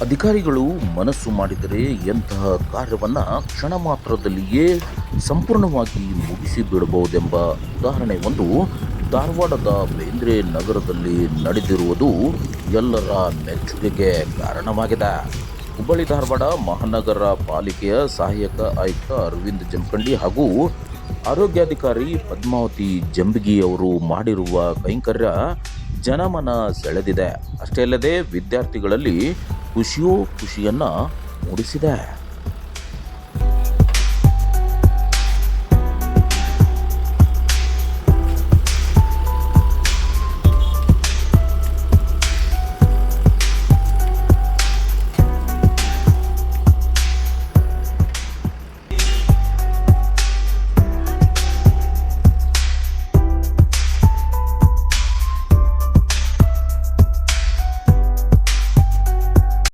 ಅಧಿಕಾರಿಗಳು ಮನಸ್ಸು ಮಾಡಿದರೆ ಎಂತಹ ಕಾರ್ಯವನ್ನು ಕ್ಷಣ ಮಾತ್ರದಲ್ಲಿಯೇ ಸಂಪೂರ್ಣವಾಗಿ ಮುಗಿಸಿ ಬಿಡಬಹುದೆಂಬ ಉದಾಹರಣೆ ಒಂದು. ಧಾರವಾಡದ ಬೇಂದ್ರೆ ನಗರದಲ್ಲಿ ನಡೆದಿರುವುದು ಎಲ್ಲರ ಮೆಚ್ಚುಗೆಗೆ ಕಾರಣವಾಗಿದೆ. ಹುಬ್ಬಳ್ಳಿ, ಧಾರವಾಡ ಮಹಾನಗರ ಪಾಲಿಕೆಯ ಸಹಾಯಕ ಆಯುಕ್ತ ಅರವಿಂದ್ ಜಮಖಂಡಿ ಹಾಗೂ ಆರೋಗ್ಯಾಧಿಕಾರಿ ಪದ್ಮಾವತಿ ಜಂಬಗಿ ಅವರು ಮಾಡಿರುವ ಕೈಂಕರ್ಯ ಜನಮನ ಸೆಳೆದಿದೆ. ಅಷ್ಟೇ ಅಲ್ಲದೆ ವಿದ್ಯಾರ್ಥಿಗಳಲ್ಲಿ ಖುಷಿಯೋ ಖುಷಿಯನ್ನು ಮೂಡಿಸಿದೆ.